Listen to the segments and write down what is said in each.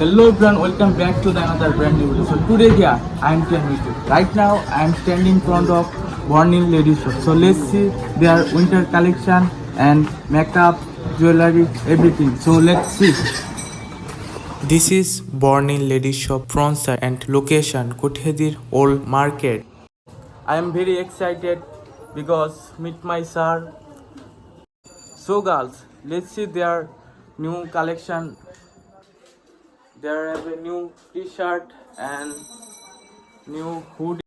Hello everyone, welcome back to the another brand new video. So today here I am here with you. Right now I am standing in front of Borneo Ladies Shop. So let's see their winter collection and makeup, jewelry, everything. So let's see. This is born in ladies shop front side and location Kuthedir Old Market. I am very excited because meet my sir. So girls, let's see their new collection. There have a new t-shirt and new hoodie.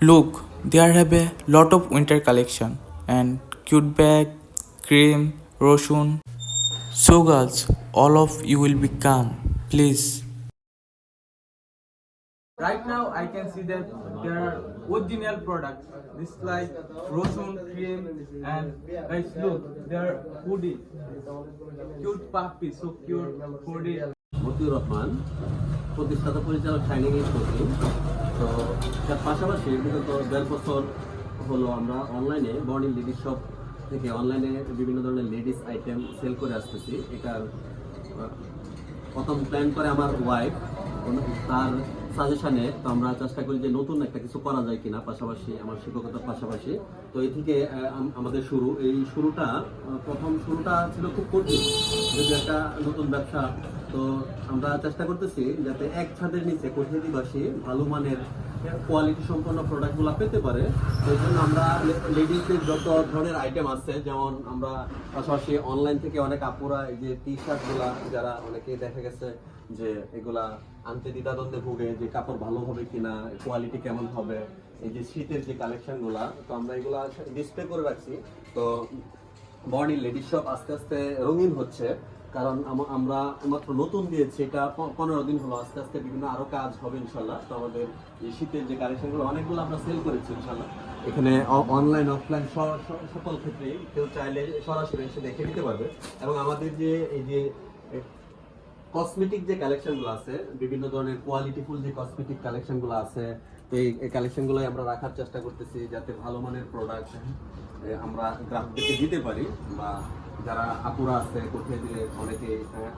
Look, there have a lot of winter collection and cute bag, cream, roshun. So girls, all of you will become. Please. Right now I can see that there are original products. This like Rosun cream and guys look there are hoodie. Cute puppy, so cute hoodie. Motiur Rahman, প্রতিষ্ঠাতা পরিচালক shining is coaching তো তার পাশাপাশি বিগত দেড় বছর হলো আমরা অনলাইনে বর্নিং লেডিস শপ থেকে অনলাইনে বিভিন্ন ধরনের লেডিস আইটেম সেল করে আসতেছি। এটার প্রথম প্ল্যান করে আমার ওয়াইফ তার সাজেশনে তো আমরা চেষ্টা করি যে নতুন একটা কিছু করা যায় কিনা, পাশাপাশি আমার শিক্ষকতার পাশাপাশি। তো এই থেকে আমাদের শুরু। এই শুরুটা প্রথম শুরুটা ছিল খুব কঠিন। যদি একটা নতুন ব্যবসা তো আমরা চেষ্টা করতেছি যাতে এক ছাদের নিচে কোঠিয়াদিবাসী ভালো মানের কোয়ালিটি সম্পন্ন প্রোডাক্টগুলো পেতে পারে। এই জন্য আমরা লেডিসদের যত ধরনের আইটেম আছে, যেমন আমরা পাশাপাশি অনলাইন থেকে অনেক আপুরা এই যে টি শার্টগুলা যারা অনেকে দেখা গেছে যে এগুলা আনতে দ্বিধাদ্বন্দ্বে ভুগে যে কাপড় ভালো হবে কিনা কোয়ালিটি কেমন হবে, এই যে শীতের যে কালেকশনগুলা তো আমরা এগুলা ডিসপ্লে করে রাখছি। তো বর্নি লেডিস শপ আস্তে আস্তে রঙিন হচ্ছে। কারণ আমরা মাত্র নতুন দিয়েছি, এটা পনেরো দিন হলো, আস্তে আস্তে বিভিন্ন আরও কাজ হবে ইনশাল্লাহ তো আমাদের শীতের যে কালেকশনগুলো, অনেকগুলো আমরা সেল করেছি ইনশাল্লাহ এখানে অনলাইন অফলাইন সকল ক্ষেত্রে কেউ চাইলে সরাসরি এসে দেখে নিতে পারবে। এবং আমাদের যে এই যে কসমেটিক যে কালেকশনগুলো আছে, বিভিন্ন ধরনের কোয়ালিটিফুল যে কসমেটিক কালেকশনগুলো আছে, তো এই কালেকশনগুলোই আমরা রাখার চেষ্টা করতেছি যাতে ভালো মানের প্রোডাক্ট আমরা গ্রাহকদেরকে দিতে পারি বা যারা আপুরা আছে, কোথায় অনেকে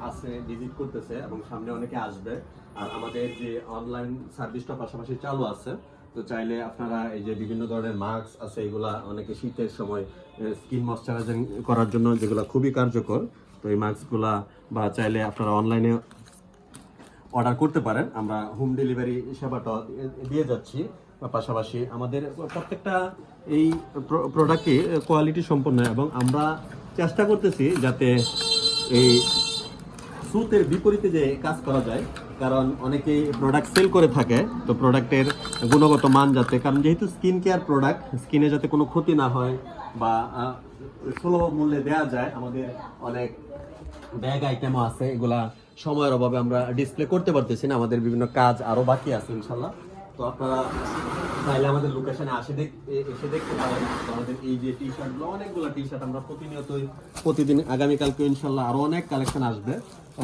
আছে ভিজিট করতেছে এবং সামনে অনেকে আসবে। আর আমাদের যে অনলাইন সার্ভিসটা পাশাপাশি চালু আছে, তো চাইলে আপনারা এই যে বিভিন্ন ধরনের মাস্ক আছে, এগুলা অনেকে শীতের সময় স্কিন ময়শ্চারাইজিং করার জন্য যেগুলো খুবই কার্যকর, তো এই মাস্কগুলা বা চাইলে আপনারা অনলাইনে অর্ডার করতে পারেন। আমরা হোম ডেলিভারি সেবাটা দিয়ে যাচ্ছি। পাশাপাশি আমাদের প্রত্যেকটা এই প্রোডাক্টই কোয়ালিটি সম্পন্ন এবং আমরা চেষ্টা করতেছি যাতে এই সুতের বিপরীতে যে কাজ করা যায়, কারণ অনেকেই প্রোডাক্ট সেল করে থাকে, তো প্রোডাক্টের গুণগত মান যাতে, কারণ যেহেতু স্কিন কেয়ার প্রোডাক্ট স্কিনে যাতে কোনো ক্ষতি না হয় বা সুলভ মূল্যে দেওয়া যায়, আমাদের অনেক ব্যাগ আইটেমও আছে, এগুলা সময়ের অভাবে আমরা ডিসপ্লে করতে পারতেছি না, আমাদের বিভিন্ন কাজ আরও বাকি আছে, ইনশাল্লাহ। তো আপনারা চাইলে আমাদের লোকেশনে আসে দেখ এসে দেখতে পারেন। আমাদের এই যে টি শার্টগুলো অনেকগুলো টি শার্ট আমরা প্রতিনিয়তই, প্রতিদিন আগামীকালকে ইনশাল্লাহ আরও অনেক কালেকশন আসবে।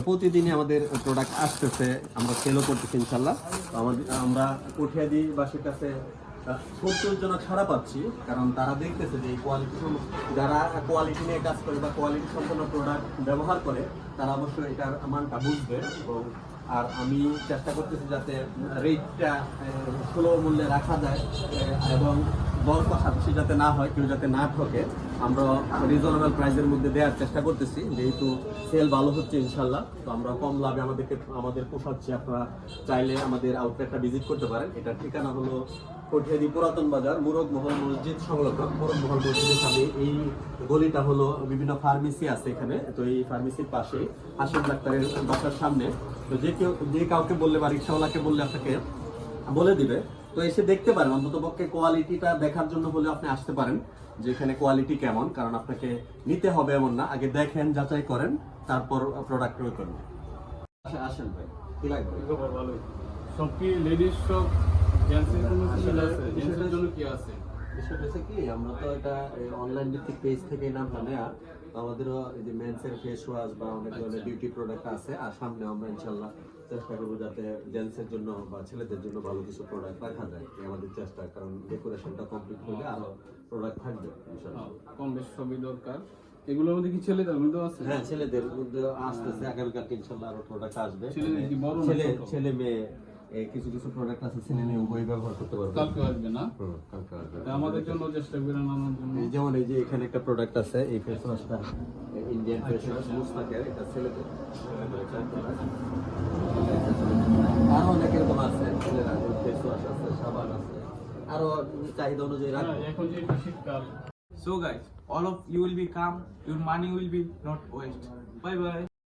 প্রতিদিনই আমাদের প্রোডাক্ট আসতেছে, আমরা সেলও করতেছি ইনশাল্লাহ। আমাদের, আমরা কঠিয়াদিবাসীর কাছে। সন্তোষজনক সারা পাচ্ছি, কারণ তারা দেখতেছে যে কোয়ালিটি যারা কোয়ালিটি নিয়ে কাজ করে বা কোয়ালিটি সম্পন্ন প্রোডাক্ট ব্যবহার করে, তারা অবশ্যই এটার মানটা বুঝবে এবং আর আমি চেষ্টা করতেছি যাতে রেটটা সুলভ মূল্যে রাখা যায় এবং বড় পাশাপাশি যাতে না হয়, কেউ যাতে না ঠকে, আমরা রিজনেবল প্রাইসের মধ্যে দেওয়ার চেষ্টা করতেছি। যেহেতু সেল ভালো হচ্ছে ইনশাল্লাহ, তো আমরা কম লাভে আমাদেরকে, আমাদের পোষাচ্ছি আপনারা চাইলে আমাদের আউটলেটটা ভিজিট করতে পারেন। এটার ঠিকানা হলো কঠিয়াদি পুরাতন বাজার, মুরগ মহল মসজিদ সংলগ্ন। মুরগ মহল মসজিদের সামনে এই গলিটা হলো বিভিন্ন ফার্মেসি আছে এখানে, তো এই ফার্মেসির পাশে হাসিম ডাক্তারের বাসার সামনে। তো যে কেউ, যে কাউকে বললে বা রিক্সাওয়ালাকে বললে আপনাকে বলে দিবে তো এসে দেখতে পারেন অন্তত পক্ষে কোয়ালিটিটা দেখার জন্য হলে আপনি আসতে পারেন যে এখানে কোয়ালিটি কেমন কারণ আপনাকে নিতে হবে এমন না। আগে দেখেন যাচাই করেন তারপর প্রোডাক্ট ক্রয় করবেন আসেন- আসেন ভাই কি লাগবে? সব কি লেডিস সব জেন্টসের কোনো কি আছে জেন্টসের জন্য কি আছে? বিষয়টা হচ্ছে কি আমরা তো এটা অনলাইন ভিত্তিক পেজ থেকে নামটা নেয়া তো আমাদেরও এই যে মেন্সের ফেস ওয়াশ বা অনেক ধরনের বিউটি প্রোডাক্ট আছে আর সামনে আমরা ইনশাল্লাহ চেষ্টা করব যাতে জেন্টসের জন্য বা ছেলেদের জন্য ভালো কিছু প্রোডাক্ট রাখা যায় আমাদের চেষ্টা কারণ ডেকোরেশনটা কমপ্লিট হলে আরও প্রোডাক্ট থাকবে কম বেশ সবই দরকার। এগুলোর মধ্যে কি ছেলেদের আছে? হ্যাঁ ছেলেদের মধ্যে আসতেছে আগামীকালকে ইনশাল্লাহ আরও প্রোডাক্ট আসবে। ছেলেদের কি বড় ছেলে ছেলে মেয়ে কিছু কিছু প্রোডাক্ট আছে ছেলে মেয়ে উভয় ব্যবহার করতে পারবে। কালকে আসবে না? কালকে আসবে। আমাদের জন্য চেষ্টা করে আনানোর জন্য। যেমন এই যে এখানে একটা প্রোডাক্ট আছে এই ফেস ওয়াশটা ইন্ডিয়ান মুস্তাকের এটা ছেলেদের আরও অনেক এরকম আছে ছেলেরা ফেস ওয়াশ আছে সাবান আছে আরও চাহিদা অনুযায়ী হ্যাঁ, রাখবে এখন যে শীতকাল So guys, all of you will be calm. Your money will be not waste. Bye bye.